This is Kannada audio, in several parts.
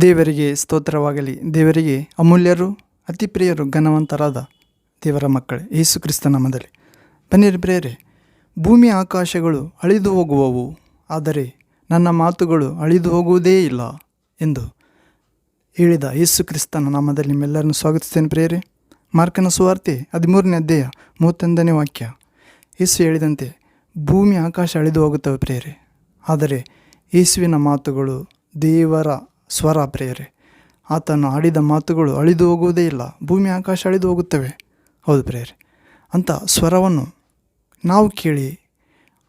ದೇವರಿಗೆ ಸ್ತೋತ್ರವಾಗಲಿ. ದೇವರಿಗೆ ಅಮೂಲ್ಯರು ಅತಿ ಪ್ರಿಯರು ಘನವಂತರಾದ ದೇವರ ಮಕ್ಕಳೇ, ಯೇಸು ಕ್ರಿಸ್ತ ನಾಮದಲ್ಲಿ. ಬನ್ನಿರಿ ಪ್ರಿಯರೇ, ಭೂಮಿ ಆಕಾಶಗಳು ಅಳಿದು ಹೋಗುವವು, ಆದರೆ ನನ್ನ ಮಾತುಗಳು ಅಳಿದು ಹೋಗುವುದೇ ಇಲ್ಲ ಎಂದು ಹೇಳಿದ ಯೇಸು ಕ್ರಿಸ್ತನ ನಾಮದಲ್ಲಿ ನಿಮ್ಮೆಲ್ಲರನ್ನು ಸ್ವಾಗತಿಸ್ತೇನೆ ಪ್ರೇರೆ ಮಾರ್ಕನ ಸುವಾರ್ತೆ ಹದಿಮೂರನೇ ಅಧ್ಯಾಯ ಮೂವತ್ತೊಂದನೇ ವಾಕ್ಯ. ಯೇಸು ಹೇಳಿದಂತೆ, ಭೂಮಿ ಆಕಾಶ ಅಳಿದು ಹೋಗುತ್ತವೆ ಪ್ರೇರೆ ಆದರೆ ಯೇಸುವಿನ ಮಾತುಗಳು ದೇವರ ಸ್ವರ ಪ್ರಿಯರೇ, ಆತನು ಆಡಿದ ಮಾತುಗಳು ಅಳಿದು ಹೋಗುವುದೇ ಇಲ್ಲ, ಭೂಮಿ ಆಕಾಶ ಅಳಿದು ಹೋಗುತ್ತವೆ. ಹೌದು ಪ್ರಿಯರೇ ಅಂತ ಸ್ವರವನ್ನು ನಾವು ಕೇಳಿ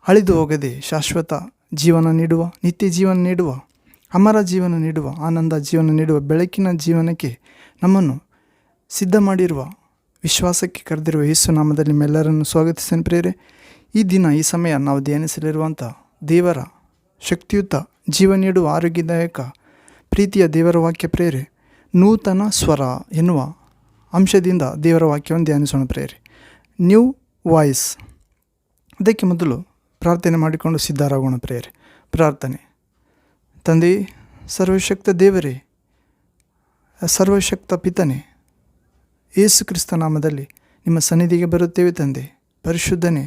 ಅಳಿದು ಹೋಗದೆ ಶಾಶ್ವತ ಜೀವನ ನೀಡುವ, ನಿತ್ಯ ಜೀವನ ನೀಡುವ, ಅಮರ ಜೀವನ ನೀಡುವ, ಆನಂದ ಜೀವನ ನೀಡುವ ಬೆಳಕಿನ ಜೀವನಕ್ಕೆ ನಮ್ಮನ್ನು ಸಿದ್ಧ ಮಾಡಿರುವ, ವಿಶ್ವಾಸಕ್ಕೆ ಕರೆದಿರುವ ಯೇಸು ನಾಮದಲ್ಲಿ ನಿಮ್ಮೆಲ್ಲರನ್ನು ಸ್ವಾಗತಿಸ್ತೇನೆ ಪ್ರೇರೆ ಈ ದಿನ, ಈ ಸಮಯ ನಾವು ಧ್ಯಾನಿಸಲಿರುವಂಥ ದೇವರ ಶಕ್ತಿಯುತ ಜೀವ ನೀಡುವ ಆರೋಗ್ಯದಾಯಕ ಪ್ರೀತಿಯ ದೇವರ ವಾಕ್ಯ ಪ್ರೇರೆ ನೂತನ ಸ್ವರ ಎನ್ನುವ ಅಂಶದಿಂದ ದೇವರ ವಾಕ್ಯವನ್ನು ಧ್ಯಾನಿಸೋಣ ಪ್ರೇರೆ ನ್ಯೂ ವಾಯ್ಸ್. ಅದಕ್ಕೆ ಮೊದಲು ಪ್ರಾರ್ಥನೆ ಮಾಡಿಕೊಂಡು ಸಿದ್ಧರಾಗೋಣ ಪ್ರೇರೆ ಪ್ರಾರ್ಥನೆ. ತಂದೆ, ಸರ್ವಶಕ್ತ ದೇವರೇ, ಸರ್ವಶಕ್ತ ಪಿತನೆ, ಯೇಸು ಕ್ರಿಸ್ತ ನಾಮದಲ್ಲಿ ನಿಮ್ಮ ಸನ್ನಿಧಿಗೆ ಬರುತ್ತೇವೆ ತಂದೆ. ಪರಿಶುದ್ಧನೆ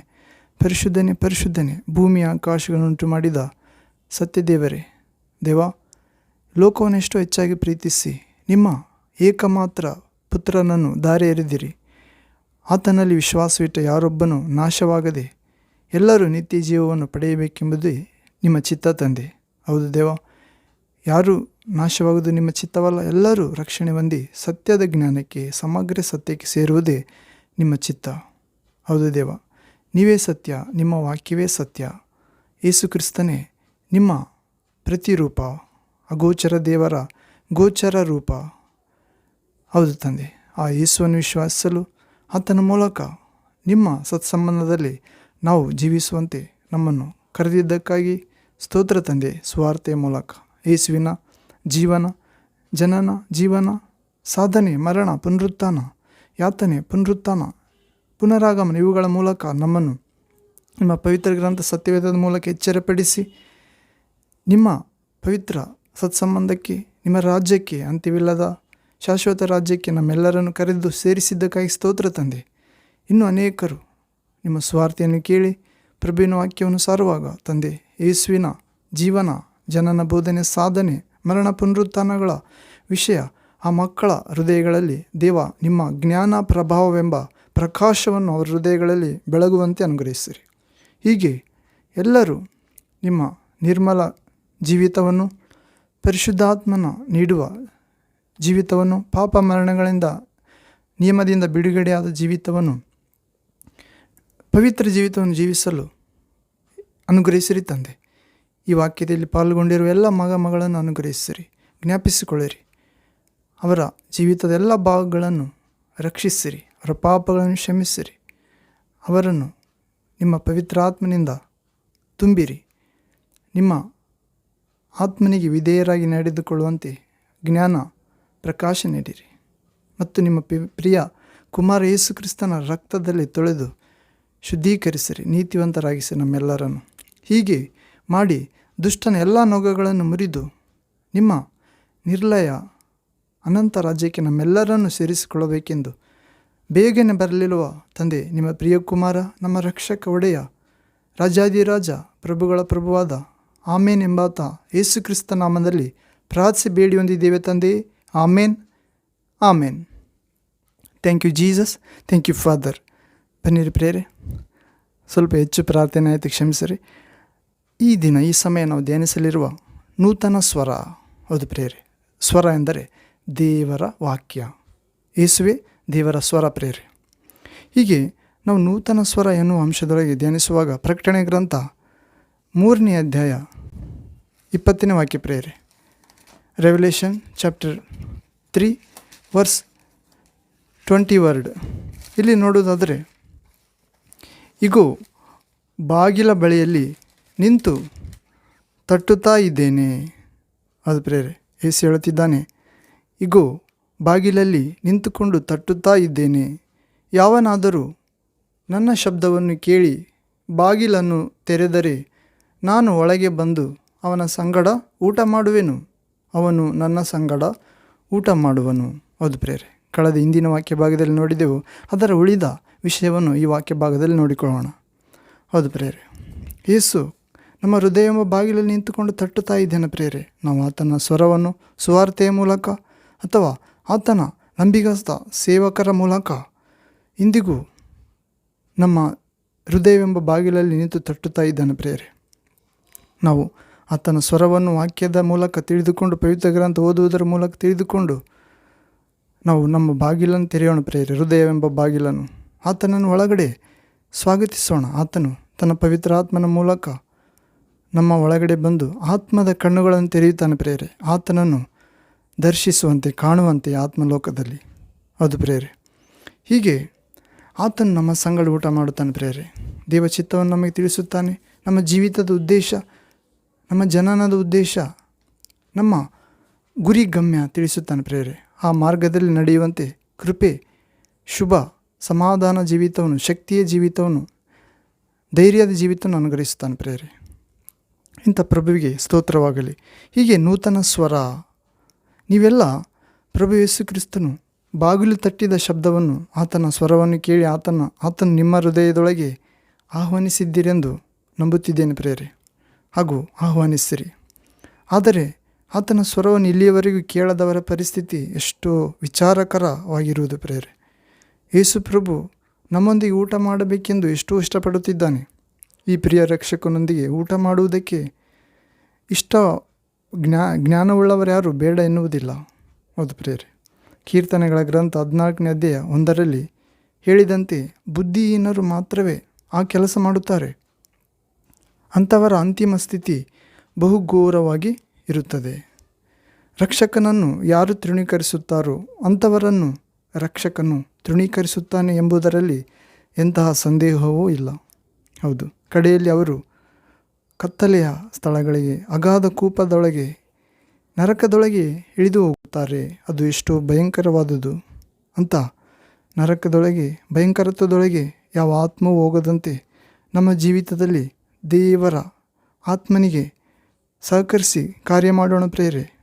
ಪರಿಶುದ್ಧನೆ ಪರಿಶುದ್ಧನೆ, ಭೂಮಿಯ ಆಕಾಶಗಳನ್ನುಂಟು ಮಾಡಿದ ಸತ್ಯದೇವರೇ, ದೇವ ಲೋಕವನ್ನು ಎಷ್ಟು ಹೆಚ್ಚಾಗಿ ಪ್ರೀತಿಸಿ, ನಿಮ್ಮ ಏಕಮಾತ್ರ ಪುತ್ರನನ್ನು ದಾರಿ ಎರೆದಿರಿ. ಆತನಲ್ಲಿ ವಿಶ್ವಾಸವಿಟ್ಟ ಯಾರೊಬ್ಬನು ನಾಶವಾಗದೆ ಎಲ್ಲರೂ ನಿತ್ಯ ಜೀವವನ್ನು ಪಡೆಯಬೇಕೆಂಬುದೇ ನಿಮ್ಮ ಚಿತ್ತ ತಂದೆ. ಹೌದು ದೇವ, ಯಾರು ನಾಶವಾಗುವುದು ನಿಮ್ಮ ಚಿತ್ತವಲ್ಲ, ಎಲ್ಲರೂ ರಕ್ಷಣೆ ಹೊಂದಿ ಸತ್ಯದ ಜ್ಞಾನಕ್ಕೆ, ಸಮಗ್ರ ಸತ್ಯಕ್ಕೆ ಸೇರುವುದೇ ನಿಮ್ಮ ಚಿತ್ತ. ಹೌದು ದೇವ, ನೀವೇ ಸತ್ಯ, ನಿಮ್ಮ ವಾಕ್ಯವೇ ಸತ್ಯ. ಯೇಸು ಕ್ರಿಸ್ತನೇ ನಿಮ್ಮ ಪ್ರತಿರೂಪ. ಅಗೋಚರ ದೇವರ ಗೋಚರ ರೂಪ. ಹೌದು ತಂದೆ, ಆ ಯೇಸುವನ್ನು ವಿಶ್ವಾಸಿಸಲು ಆತನ ಮೂಲಕ ನಿಮ್ಮ ಸತ್ಸಂಬಂಧದಲ್ಲಿ ನಾವು ಜೀವಿಸುವಂತೆ ನಮ್ಮನ್ನು ಕರೆದಿದ್ದಕ್ಕಾಗಿ ಸ್ತೋತ್ರ ತಂದೆ ಸ್ವಾರ್ಥೆಯ ಮೂಲಕ. ಯೇಸುವಿನ ಜೀವನ, ಜನನ ಜೀವನ, ಸಾಧನೆ, ಮರಣ, ಪುನರುತ್ಥಾನ, ಯಾತನೆ, ಪುನರುತ್ಥಾನ, ಪುನರಾಗಮನ, ಇವುಗಳ ಮೂಲಕ ನಮ್ಮನ್ನು ನಿಮ್ಮ ಪವಿತ್ರ ಗ್ರಂಥ ಸತ್ಯವೇದದ ಮೂಲಕ ಎಚ್ಚರಪಡಿಸಿ ನಿಮ್ಮ ಪವಿತ್ರ ಸತ್ಸಂಬಂಧಕ್ಕೆ, ನಿಮ್ಮ ರಾಜ್ಯಕ್ಕೆ, ಅಂತ್ಯವಿಲ್ಲದ ಶಾಶ್ವತ ರಾಜ್ಯಕ್ಕೆ ನಮ್ಮೆಲ್ಲರನ್ನು ಕರೆದು ಸೇರಿಸಿದ್ದಕ್ಕಾಗಿ ಸ್ತೋತ್ರ ತಂದೆ. ಇನ್ನು ಅನೇಕರು ನಿಮ್ಮ ಸ್ವಾರ್ಥೆಯನ್ನು ಕೇಳಿ ಪ್ರಭುವಿನ ವಾಕ್ಯವನ್ನು ಸಾರುವಾಗ, ತಂದೆ, ಯೇಸುವಿನ ಜೀವನ, ಜನನ ಬೋಧನೆ, ಸಾಧನೆ, ಮರಣ ಪುನರುತ್ಥಾನಗಳ ವಿಷಯ, ಆ ಮಕ್ಕಳ ಹೃದಯಗಳಲ್ಲಿ ದೇವ ನಿಮ್ಮ ಜ್ಞಾನ ಪ್ರಭಾವವೆಂಬ ಪ್ರಕಾಶವನ್ನು ಅವರ ಹೃದಯಗಳಲ್ಲಿ ಬೆಳಗುವಂತೆ ಅನುಗ್ರಹಿಸಿರಿ. ಹೀಗೆ ಎಲ್ಲರೂ ನಿಮ್ಮ ನಿರ್ಮಲ ಜೀವಿತವನ್ನು ಪರಿಶುದ್ಧಾತ್ಮನ ನೀಡುವ ಜೀವಿತವನ್ನು ಪಾಪ ಮರಣಗಳಿಂದ ನಿಯಮದಿಂದ ಬಿಡುಗಡೆಯಾದ ಜೀವಿತವನ್ನು ಪವಿತ್ರ ಜೀವಿತವನ್ನು ಜೀವಿಸಲು ಅನುಗ್ರಹಿಸಿರಿ ತಂದೆ. ಈ ವಾಕ್ಯದಲ್ಲಿ ಪಾಲ್ಗೊಂಡಿರುವ ಎಲ್ಲ ಮಗ ಮಗಳನ್ನು ಅನುಗ್ರಹಿಸಿರಿ, ಜ್ಞಾಪಿಸಿಕೊಳ್ಳಿರಿ. ಅವರ ಜೀವಿತದ ಎಲ್ಲ ಭಾಗಗಳನ್ನು ರಕ್ಷಿಸಿರಿ, ಅವರ ಪಾಪಗಳನ್ನು ಕ್ಷಮಿಸಿರಿ. ಅವರನ್ನು ನಿಮ್ಮ ಪವಿತ್ರಾತ್ಮನಿಂದ ತುಂಬಿರಿ. ನಿಮ್ಮ ಆತ್ಮನಿಗೆ ವಿಧೇಯರಾಗಿ ನಡೆದುಕೊಳ್ಳುವಂತೆ ಜ್ಞಾನ, ಪ್ರಕಾಶ ನೀಡಿರಿ. ಮತ್ತು ನಿಮ್ಮ ಪ್ರಿಯ ಕುಮಾರ ಯೇಸು ಕ್ರಿಸ್ತನ ರಕ್ತದಲ್ಲಿ ತೊಳೆದು ಶುದ್ಧೀಕರಿಸಿರಿ, ನೀತಿವಂತರಾಗಿಸಿ ನಮ್ಮೆಲ್ಲರನ್ನು. ಹೀಗೆ ಮಾಡಿ ದುಷ್ಟನ ಎಲ್ಲ ನೊಗಗಳನ್ನು ಮುರಿದು ನಿಮ್ಮ ನಿರ್ಲಯ ಅನಂತ ರಾಜ್ಯಕ್ಕೆ ನಮ್ಮೆಲ್ಲರನ್ನು ಸೇರಿಸಿಕೊಳ್ಳಬೇಕೆಂದು ಬೇಗನೆ ಬರಲಿರುವ ತಂದೆ, ನಿಮ್ಮ ಪ್ರಿಯ ಕುಮಾರ, ನಮ್ಮ ರಕ್ಷಕ ಒಡೆಯ ರಾಜಾದಿರಾಜ ಪ್ರಭುಗಳ ಪ್ರಭುವಾದ ಆಮೇನ್ ಎಂಬಾತ ಯೇಸು ಕ್ರಿಸ್ತ ನಾಮದಲ್ಲಿ ಪ್ರಾರ್ಥಿಸಿ ಬೇಡಿ ಹೊಂದಿದ್ದೇವೆ ತಂದೆ. Amen. Amen. Thank you Jesus thank you father ಬನ್ನಿರಿ ಪ್ರೇರೆ. ಸ್ವಲ್ಪ ಹೆಚ್ಚು ಪ್ರಾರ್ಥನೆ ಆಯಿತು, ಕ್ಷಮಿಸಿರಿ. ಈ ದಿನ, ಈ ಸಮಯ ನಾವು ಧ್ಯಾನಿಸಲಿರುವ ನೂತನ ಸ್ವರ. ಹೌದು ಪ್ರೇರೆ. ಸ್ವರ ಎಂದರೆ ದೇವರ ವಾಕ್ಯ. ಯೇಸುವೆ, ದೇವರ ಸ್ವರ ಪ್ರೇರೆ. ಹೀಗೆ ನಾವು ನೂತನ ಸ್ವರ ಎನ್ನುವ ಅಂಶದೊಳಗೆ ಧ್ಯಾನಿಸುವಾಗ ಪ್ರಕಟಣೆ ಗ್ರಂಥ ಮೂರನೇ ಅಧ್ಯಾಯ ಇಪ್ಪತ್ತನೇ ವಾಕ್ಯ ಪ್ರೇರೆ revelation chapter three verse twenty word ಇಲ್ಲಿ ನೋಡುವುದಾದರೆ, ಇಗೋ, ಬಾಗಿಲ ಬಳಿಯಲ್ಲಿ ನಿಂತು ತಟ್ಟುತ್ತಾ ಇದ್ದೇನೆ. ಅದು ಪ್ರೇರೆ ಏಸು ಹೇಳುತ್ತಿದ್ದಾನೆ, ಇಗೋ, ಬಾಗಿಲಲ್ಲಿ ನಿಂತುಕೊಂಡು ತಟ್ಟುತ್ತಾ ಇದ್ದೇನೆ. ಯಾವನಾದರೂ ನನ್ನ ಶಬ್ದವನ್ನು ಕೇಳಿ ಬಾಗಿಲನ್ನು ತೆರೆದರೆ ನಾನು ಒಳಗೆ ಬಂದು ಅವನ ಸಂಗಡ ಊಟ ಮಾಡುವೆನು. ಅವನು ನನ್ನ ಸಂಗಡ ಊಟ ಮಾಡುವನು. ಹೌದು ಪ್ರೇರೆ ಕಳೆದ ಹಿಂದಿನ ವಾಕ್ಯ ಭಾಗದಲ್ಲಿ ನೋಡಿದೆವು. ಅದರ ಉಳಿದ ವಿಷಯವನ್ನು ಈ ವಾಕ್ಯ ಭಾಗದಲ್ಲಿ ನೋಡಿಕೊಳ್ಳೋಣ. ಹೌದು ಪ್ರೇರೆ ಯೇಸು ನಮ್ಮ ಹೃದಯ ಎಂಬ ಬಾಗಿಲಲ್ಲಿ ನಿಂತುಕೊಂಡು ತಟ್ಟುತ್ತಾ ಇದ್ದೇನೆ ಪ್ರೇರೆ ನಾವು ಆತನ ಸ್ವರವನ್ನು ಸುವಾರ್ತೆಯ ಮೂಲಕ ಅಥವಾ ಆತನ ನಂಬಿಗಸ್ತ ಸೇವಕರ ಮೂಲಕ ಇಂದಿಗೂ ನಮ್ಮ ಹೃದಯವೆಂಬ ಬಾಗಿಲಲ್ಲಿ ನಿಂತು ತಟ್ಟುತ್ತಾ ಇದ್ದಾನೆ ಪ್ರೇರೆ ನಾವು ಆತನ ಸ್ವರವನ್ನು ವಾಕ್ಯದ ಮೂಲಕ ತಿಳಿದುಕೊಂಡು ಪವಿತ್ರ ಗ್ರಂಥ ಓದುವುದರ ಮೂಲಕ ತಿಳಿದುಕೊಂಡು ನಾವು ನಮ್ಮ ಬಾಗಿಲನ್ನು ತೆರೆಯೋಣ ಪ್ರೇರಿ ಹೃದಯವೆಂಬ ಬಾಗಿಲನ್ನು. ಆತನನ್ನು ಒಳಗಡೆ ಸ್ವಾಗತಿಸೋಣ. ಆತನು ತನ್ನ ಪವಿತ್ರ ಆತ್ಮನ ಮೂಲಕ ನಮ್ಮ ಒಳಗಡೆ ಬಂದು ಆತ್ಮದ ಕಣ್ಣುಗಳನ್ನು ತೆರೆಯುತ್ತಾನೆ ಪ್ರೇರೆ ಆತನನ್ನು ದರ್ಶಿಸುವಂತೆ, ಕಾಣುವಂತೆ ಆತ್ಮಲೋಕದಲ್ಲಿ. ಅದು ಪ್ರೇರೆ ಹೀಗೆ ಆತನು ನಮ್ಮ ಸಂಗಡ ಊಟ ಮಾಡುತ್ತಾನೆ ಪ್ರೇರೆ ದೇವಚಿತ್ತವನ್ನು ನಮಗೆ ತಿಳಿಸುತ್ತಾನೆ. ನಮ್ಮ ಜೀವಿತದ ಉದ್ದೇಶ ನಮ್ಮ ಜನನದ ಉದ್ದೇಶ ನಮ್ಮ ಗುರಿ ಗಮ್ಯ ತಿಳಿಸುತ್ತಾನೆ ಪ್ರೇರೆ. ಆ ಮಾರ್ಗದಲ್ಲಿ ನಡೆಯುವಂತೆ ಕೃಪೆ, ಶುಭ, ಸಮಾಧಾನ ಜೀವಿತವನ್ನು, ಶಕ್ತಿಯ ಜೀವಿತವನ್ನು, ಧೈರ್ಯದ ಜೀವಿತವನ್ನು ಅನುಗ್ರಹಿಸುತ್ತಾನೆ ಪ್ರೇರೆ. ಇಂಥ ಪ್ರಭುವಿಗೆ ಸ್ತೋತ್ರವಾಗಲಿ. ಹೀಗೆ ನೂತನ ಸ್ವರ, ನೀವೆಲ್ಲ ಪ್ರಭು ಯೇಸು ಕ್ರಿಸ್ತನು ಬಾಗಿಲು ತಟ್ಟಿದ ಶಬ್ದವನ್ನು ಆತನ ಸ್ವರವನ್ನು ಕೇಳಿ ಆತನ, ಆತನು ನಿಮ್ಮ ಹೃದಯದೊಳಗೆ ಆಹ್ವಾನಿಸಿದ್ದೀರೆಂದು ನಂಬುತ್ತಿದ್ದೇನೆ ಪ್ರೇರೆ. ಹಾಗೂ ಆಹ್ವಾನಿಸಿರಿ. ಆದರೆ ಆತನ ಸ್ವರವನ್ನು ಇಲ್ಲಿಯವರೆಗೂ ಕೇಳದವರ ಪರಿಸ್ಥಿತಿ ಎಷ್ಟೋ ವಿಚಾರಕರವಾಗಿರುವುದು ಪ್ರೇರೆ ಯೇಸು ಪ್ರಭು ನಮ್ಮೊಂದಿಗೆ ಊಟ ಮಾಡಬೇಕೆಂದು ಎಷ್ಟೋ ಇಷ್ಟಪಡುತ್ತಿದ್ದಾನೆ. ಈ ಪ್ರಿಯ ರಕ್ಷಕನೊಂದಿಗೆ ಊಟ ಮಾಡುವುದಕ್ಕೆ ಇಷ್ಟ ಜ್ಞಾ, ಜ್ಞಾನವುಳ್ಳವರು ಯಾರು ಬೇಡ ಎನ್ನುವುದಿಲ್ಲ. ಹೌದು ಪ್ರೇರೆ ಕೀರ್ತನೆಗಳ ಗ್ರಂಥ ಹದಿನಾಲ್ಕನೇ ಅಧ್ಯಾಯ ಒಂದರಲ್ಲಿ ಹೇಳಿದಂತೆ ಬುದ್ಧಿಹೀನರು ಮಾತ್ರವೇ ಆ ಕೆಲಸ ಮಾಡುತ್ತಾರೆ. ಅಂಥವರ ಅಂತಿಮ ಸ್ಥಿತಿ ಬಹುಘೋರವಾಗಿ ಇರುತ್ತದೆ. ರಕ್ಷಕನನ್ನು ಯಾರು ತೃಣೀಕರಿಸುತ್ತಾರೋ ಅಂಥವರನ್ನು ರಕ್ಷಕನು ತೃಣೀಕರಿಸುತ್ತಾನೆ ಎಂಬುದರಲ್ಲಿ ಎಂತಹ ಸಂದೇಹವೂ ಇಲ್ಲ. ಹೌದು, ಕಡೆಯಲ್ಲಿ ಅವರು ಕತ್ತಲೆಯ ಸ್ಥಳಗಳಿಗೆ, ಅಗಾಧ ಕೂಪದೊಳಗೆ, ನರಕದೊಳಗೆ ಇಳಿದು ಹೋಗುತ್ತಾರೆ. ಅದು ಎಷ್ಟೋ ಭಯಂಕರವಾದುದು ಅಂತ ನರಕದೊಳಗೆ, ಭಯಂಕರತ್ವದೊಳಗೆ ಯಾವ ಆತ್ಮವೂ ಹೋಗದಂತೆ ನಮ್ಮ ಜೀವಿತದಲ್ಲಿ ದೇವರ ಆತ್ಮನಿಗೆ ಸಹಕರಿಸಿ ಕಾರ್ಯ ಮಾಡೋಣ ಪ್ರೇರೆ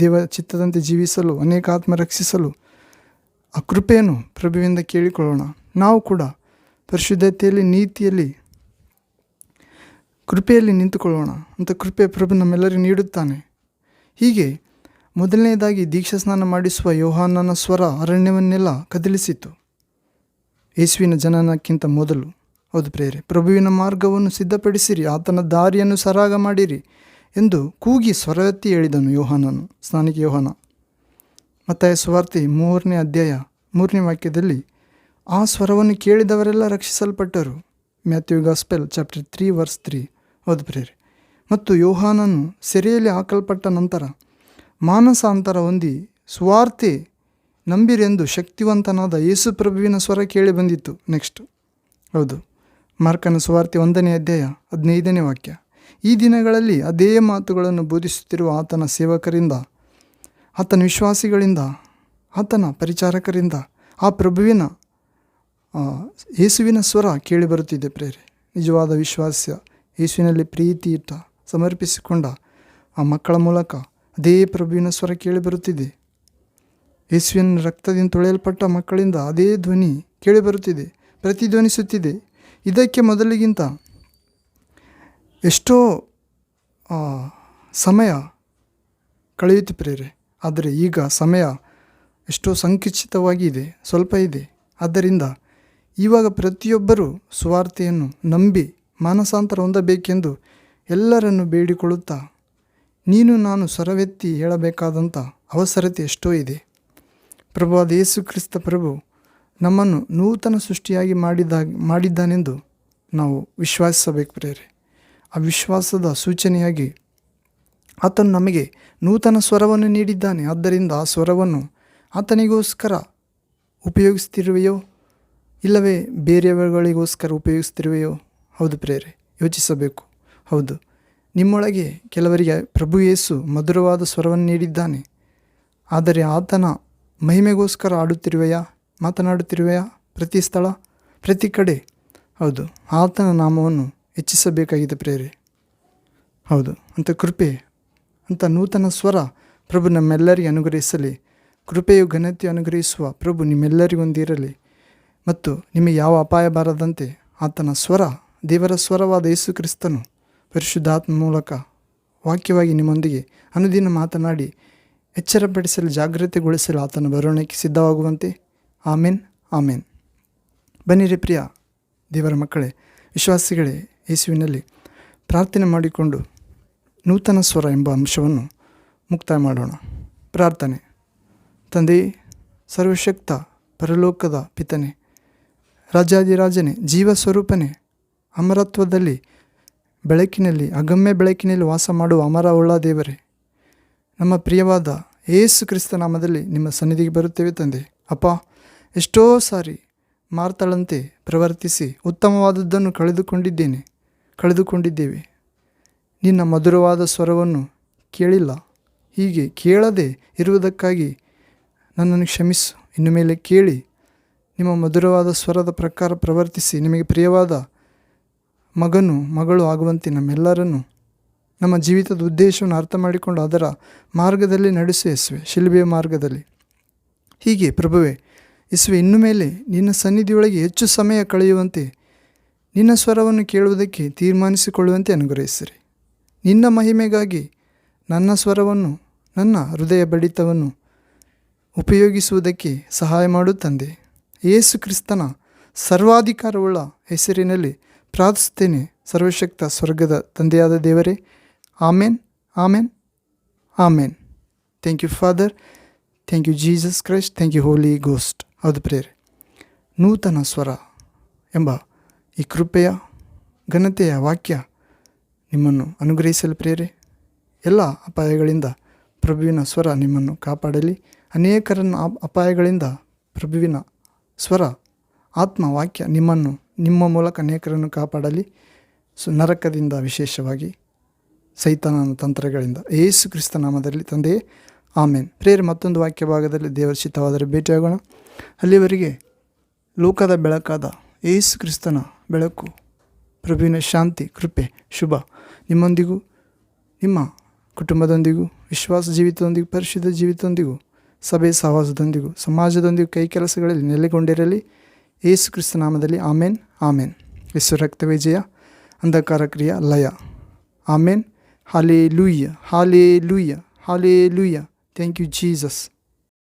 ದೇವ ಚಿತ್ತದಂತೆ ಜೀವಿಸಲು, ಅನೇಕ ಆತ್ಮ ರಕ್ಷಿಸಲು ಆ ಕೃಪೆಯನ್ನು ಪ್ರಭುವಿಂದ ಕೇಳಿಕೊಳ್ಳೋಣ. ನಾವು ಕೂಡ ಪರಿಶುದ್ಧತೆಯಲ್ಲಿ, ನೀತಿಯಲ್ಲಿ, ಕೃಪೆಯಲ್ಲಿ ನಿಂತುಕೊಳ್ಳೋಣ ಅಂತ ಕೃಪೆ ಪ್ರಭು ನಮ್ಮೆಲ್ಲರಿಗೂ ನೀಡುತ್ತಾನೆ. ಹೀಗೆ ಮೊದಲನೇದಾಗಿ ದೀಕ್ಷಾ ಸ್ನಾನ ಮಾಡಿಸುವ ಯೋಹಾನನ ಸ್ವರ ಅರಣ್ಯವನ್ನೆಲ್ಲ ಕದಲಿಸಿತು. ಯೇಸುವಿನ ಜನನಕ್ಕಿಂತ ಮೊದಲು. ಹೌದು ಪ್ರೇರೆ ಪ್ರಭುವಿನ ಮಾರ್ಗವನ್ನು ಸಿದ್ಧಪಡಿಸಿರಿ, ಆತನ ದಾರಿಯನ್ನು ಸರಾಗ ಮಾಡಿರಿ ಎಂದು ಕೂಗಿ ಸ್ವರವೆತ್ತಿ ಹೇಳಿದನು ಯೋಹಾನನು, ಸ್ನಾನಿಕ ಯೋಹಾನ. ಮತ್ತು ಸ್ವಾರ್ಥಿ ಮೂರನೇ ಅಧ್ಯಾಯ ಮೂರನೇ ವಾಕ್ಯದಲ್ಲಿ, ಆ ಸ್ವರವನ್ನು ಕೇಳಿದವರೆಲ್ಲ ರಕ್ಷಿಸಲ್ಪಟ್ಟರು. Matthew gospel chapter three verse three. ಹೌದು ಪ್ರೇರೆ ಮತ್ತು ಯೋಹಾನನು ಸೆರೆಯಲ್ಲಿ ಹಾಕಲ್ಪಟ್ಟ ನಂತರ ಮಾನಸಾಂತರ ಹೊಂದಿ ಸ್ವಾರ್ಥಿ ನಂಬಿರೆಂದು ಶಕ್ತಿವಂತನಾದ ಯೇಸು ಪ್ರಭುವಿನ ಸ್ವರ ಕೇಳಿ ಬಂದಿತ್ತು. ನೆಕ್ಸ್ಟ್. ಹೌದು. ಮಾರ್ಕನ ಸುವಾರ್ತೆ ಒಂದನೇ ಅಧ್ಯಾಯ ಹದಿನೈದನೇ ವಾಕ್ಯ. ಈ ದಿನಗಳಲ್ಲಿ ಅದೇ ಮಾತುಗಳನ್ನು ಬೋಧಿಸುತ್ತಿರುವ ಆತನ ಸೇವಕರಿಂದ, ಆತನ ವಿಶ್ವಾಸಿಗಳಿಂದ, ಆತನ ಪರಿಚಾರಕರಿಂದ, ಆ ಪ್ರಭುವಿನ ಯೇಸುವಿನ ಸ್ವರ ಕೇಳಿಬರುತ್ತಿದೆ ಪ್ರೇರೆ. ನಿಜವಾದ ವಿಶ್ವಾಸ ಯೇಸುವಿನಲ್ಲಿ ಪ್ರೀತಿ ಇಟ್ಟ, ಸಮರ್ಪಿಸಿಕೊಂಡ ಆ ಮಕ್ಕಳ ಮೂಲಕ ಅದೇ ಪ್ರಭುವಿನ ಸ್ವರ ಕೇಳಿಬರುತ್ತಿದೆ ಯೇಸುವಿನ ರಕ್ತದಿಂದ ತೊಳೆಯಲ್ಪಟ್ಟ ಮಕ್ಕಳಿಂದ ಅದೇ ಧ್ವನಿ ಕೇಳಿಬರುತ್ತಿದೆ ಪ್ರತಿಧ್ವನಿಸುತ್ತಿದೆ. ಇದಕ್ಕೆ ಮೊದಲಿಗಿಂತ ಎಷ್ಟೋ ಸಮಯ ಕಳೆಯುತ್ತೆ ಪ್ರೇರೆ. ಆದರೆ ಈಗ ಸಮಯ ಎಷ್ಟೋ ಸಂಕುಚಿತವಾಗಿ ಇದೆ, ಸ್ವಲ್ಪ ಇದೆ. ಆದ್ದರಿಂದ ಇವಾಗ ಪ್ರತಿಯೊಬ್ಬರೂ ಸುವಾರ್ತೆಯನ್ನು ನಂಬಿ ಮಾನಸಾಂತರ ಹೊಂದಬೇಕೆಂದು ಎಲ್ಲರನ್ನು ಬೇಡಿಕೊಳ್ಳುತ್ತಾ, ನೀನು ನಾನು ಸ್ವರವೆತ್ತಿ ಹೇಳಬೇಕಾದಂಥ ಅವಸರತೆ ಎಷ್ಟೋ ಇದೆ. ಪ್ರಭುವಾದ ಯೇಸು ಕ್ರಿಸ್ತ ಪ್ರಭು ನಮ್ಮನ್ನು ನೂತನ ಸೃಷ್ಟಿಯಾಗಿ ಮಾಡಿದಾಗ, ಮಾಡಿದ್ದಾನೆಂದು ನಾವು ವಿಶ್ವಾಸಿಸಬೇಕು ಪ್ರೇರೆ ಆ ವಿಶ್ವಾಸದ ಸೂಚನೆಯಾಗಿ ಆತನು ನಮಗೆ ನೂತನ ಸ್ವರವನ್ನು ನೀಡಿದ್ದಾನೆ. ಆದ್ದರಿಂದ ಆ ಸ್ವರವನ್ನು ಆತನಿಗೋಸ್ಕರ ಉಪಯೋಗಿಸ್ತಿರುವೆಯೋ, ಇಲ್ಲವೇ ಬೇರೆಯವರುಗಳಿಗೋಸ್ಕರ ಉಪಯೋಗಿಸ್ತಿರುವೆಯೋ? ಹೌದು ಪ್ರೇರೆ ಯೋಚಿಸಬೇಕು. ಹೌದು, ನಿಮ್ಮೊಳಗೆ ಕೆಲವರಿಗೆ ಪ್ರಭು ಯೇಸು ಮಧುರವಾದ ಸ್ವರವನ್ನು ನೀಡಿದ್ದಾನೆ. ಆದರೆ ಆತನ ಮಹಿಮೆಗೋಸ್ಕರ ಆಡುತ್ತಿರುವೆಯಾ ಮಾತನಾಡುತ್ತಿರುವೆಯಾ? ಪ್ರತಿ ಸ್ಥಳ, ಪ್ರತಿ ಕಡೆ. ಹೌದು, ಆತನ ನಾಮವನ್ನು ಹೆಚ್ಚಿಸಬೇಕಾಗಿದೆ ಪ್ರೇರೆ ಹೌದು, ಅಂತ ಕೃಪೆ, ಅಂತ ನೂತನ ಸ್ವರ ಪ್ರಭು ನಮ್ಮೆಲ್ಲರಿಗೆ ಅನುಗ್ರಹಿಸಲಿ. ಕೃಪೆಯು ಘನತೆಯು ಅನುಗ್ರಹಿಸುವ ಪ್ರಭು ನಿಮ್ಮೆಲ್ಲರಿಗೊಂದಿರಲಿ ಮತ್ತು ನಿಮಗೆ ಯಾವ ಅಪಾಯ ಬಾರದಂತೆ ಆತನ ಸ್ವರ, ದೇವರ ಸ್ವರವಾದ ಯೇಸು ಕ್ರಿಸ್ತನು ಪರಿಶುದ್ಧಾತ್ಮ ಮೂಲಕ ವಾಕ್ಯವಾಗಿ ನಿಮ್ಮೊಂದಿಗೆ ಅನುದಿನ ಮಾತನಾಡಿ ಎಚ್ಚರಪಡಿಸಲು ಜಾಗೃತಿಗೊಳಿಸಲು ಆತನ ಬರವಣಿಗೆ ಸಿದ್ಧವಾಗುವಂತೆ ಆಮೇನ್ ಆಮೇನ್. ಬನ್ನಿರಿ ಪ್ರಿಯ ದೇವರ ಮಕ್ಕಳೇ, ವಿಶ್ವಾಸಿಗಳೇ, ಯೇಸುವಿನಲ್ಲಿ ಪ್ರಾರ್ಥನೆ ಮಾಡಿಕೊಂಡು ನೂತನ ಸ್ವರ ಎಂಬ ಅಂಶವನ್ನು ಮುಕ್ತಾಯ ಮಾಡೋಣ. ಪ್ರಾರ್ಥನೆ. ತಂದೆ, ಸರ್ವಶಕ್ತ, ಪರಲೋಕದ ಪಿತನೆ ರಾಜಾದಿರಾಜನೇ ಜೀವ ಸ್ವರೂಪನೇ ಅಮರತ್ವದಲ್ಲಿ, ಬೆಳಕಿನಲ್ಲಿ, ಅಗಮ್ಯ ಬೆಳಕಿನಲ್ಲಿ ವಾಸ ಮಾಡುವ ಅಮರ ದೇವರೇ, ನಮ್ಮ ಪ್ರಿಯವಾದ ಏಸು ಕ್ರಿಸ್ತ ನಾಮದಲ್ಲಿ ನಿಮ್ಮ ಸನ್ನಿಧಿಗೆ ಬರುತ್ತೇವೆ ತಂದೆ. ಅಪ್ಪ, ಎಷ್ಟೋ ಸಾರಿ ಮಾರ್ತಾಳಂತೆ ಪ್ರವರ್ತಿಸಿ ಉತ್ತಮವಾದದ್ದನ್ನು ಕಳೆದುಕೊಂಡಿದ್ದೇನೆ, ಕಳೆದುಕೊಂಡಿದ್ದೇವೆ. ನಿನ್ನ ಮಧುರವಾದ ಸ್ವರವನ್ನು ಕೇಳಿಲ್ಲ. ಹೀಗೆ ಕೇಳದೆ ಇರುವುದಕ್ಕಾಗಿ ನನ್ನನ್ನು ಕ್ಷಮಿಸು. ಇನ್ನು ಮೇಲೆ ಕೇಳಿ ನಿಮ್ಮ ಮಧುರವಾದ ಸ್ವರದ ಪ್ರಕಾರ ಪ್ರವರ್ತಿಸಿ ನಿಮಗೆ ಪ್ರಿಯವಾದ ಮಗನು ಮಗಳು ಆಗುವಂತೆ ನಮ್ಮೆಲ್ಲರನ್ನು ನಮ್ಮ ಜೀವಿತದ ಉದ್ದೇಶವನ್ನು ಅರ್ಥ ಮಾಡಿಕೊಂಡು ಅದರ ಮಾರ್ಗದಲ್ಲಿ ನಡೆಸು ಶಿಲ್ಬೆಯ ಮಾರ್ಗದಲ್ಲಿ. ಹೀಗೆ ಪ್ರಭುವೆ ಇಸುವೆ ಇನ್ನು ಮೇಲೆ ನಿನ್ನ ಸನ್ನಿಧಿಯೊಳಗೆ ಹೆಚ್ಚು ಸಮಯ ಕಳೆಯುವಂತೆ ನಿನ್ನ ಸ್ವರವನ್ನು ಕೇಳುವುದಕ್ಕೆ ತೀರ್ಮಾನಿಸಿಕೊಳ್ಳುವಂತೆ ಅನುಗ್ರಹಿಸಿರಿ. ನಿನ್ನ ಮಹಿಮೆಗಾಗಿ ನನ್ನ ಸ್ವರವನ್ನು, ನನ್ನ ಹೃದಯ ಬಡಿತವನ್ನು ಉಪಯೋಗಿಸುವುದಕ್ಕೆ ಸಹಾಯ ಮಾಡು ತಂದೆ. ಯೇಸು ಕ್ರಿಸ್ತನ ಸರ್ವಾಧಿಕಾರವುಳ್ಳ ಹೆಸರಿನಲ್ಲಿ ಪ್ರಾರ್ಥಿಸುತ್ತೇನೆ. ಸರ್ವಶಕ್ತ ಸ್ವರ್ಗದ ತಂದೆಯಾದ ದೇವರೇ, amen amen amen. Thank you father thank you Jesus Christ thank you holy ghost ಅದು ಪ್ರೇರೆ ನೂತನ ಸ್ವರ ಎಂಬ ಈ ಕೃಪೆಯ, ಘನತೆಯ ವಾಕ್ಯ ನಿಮ್ಮನ್ನು ಅನುಗ್ರಹಿಸಲು ಪ್ರೇರೆ ಎಲ್ಲ ಅಪಾಯಗಳಿಂದ ಪ್ರಭುವಿನ ಸ್ವರ ನಿಮ್ಮನ್ನು ಕಾಪಾಡಲಿ. ಅನೇಕರನ್ನು ಅಪಾಯಗಳಿಂದ ಪ್ರಭುವಿನ ಸ್ವರ ಆತ್ಮ ವಾಕ್ಯ ನಿಮ್ಮನ್ನು, ನಿಮ್ಮ ಮೂಲಕ ಅನೇಕರನ್ನು ಕಾಪಾಡಲಿ. ಸೊ, ನರಕದಿಂದ ವಿಶೇಷವಾಗಿ ಸೈತಾನನ ತಂತ್ರಗಳಿಂದ, ಏಸು ಕ್ರಿಸ್ತ ನಾಮದಲ್ಲಿ ತಂದೆಯೇ ಆಮೇನ್. ಪ್ರೇರ್ ಮತ್ತೊಂದು ವಾಕ್ಯ ಭಾಗದಲ್ಲಿ ದೇವರ ಚಿತ್ತವಾದರೆ ಭೇಟಿಯಾಗೋಣ ಅಲ್ಲಿವರೆಗೆ ಲೋಕದ ಬೆಳಕಾದ ಏಸು ಕ್ರಿಸ್ತನ ಬೆಳಕು, ಪ್ರಭುವಿನ ಶಾಂತಿ, ಕೃಪೆ, ಶುಭ ನಿಮ್ಮೊಂದಿಗೂ, ನಿಮ್ಮ ಕುಟುಂಬದೊಂದಿಗೂ, ವಿಶ್ವಾಸ ಜೀವಿತದೊಂದಿಗೂ, ಪರಿಶುದ್ಧ ಜೀವಿತದೊಂದಿಗೂ, ಸಭೆ ಸಹವಾಸದೊಂದಿಗೂ, ಸಮಾಜದೊಂದಿಗೂ, ಕೈ ಕೆಲಸಗಳಲ್ಲಿ ನೆಲೆಗೊಂಡಿರಲಿ. ಏಸು ಕ್ರಿಸ್ತನಾಮದಲ್ಲಿ ಆಮೇನ್ ಆಮೇನ್. ಯೇಸು ರಕ್ತ ವಿಜಯ, ಅಂಧಕಾರ ಕ್ರಿಯ, ಲಯ. Amen. Hallelujah hallelujah hallelujah thank you Jesus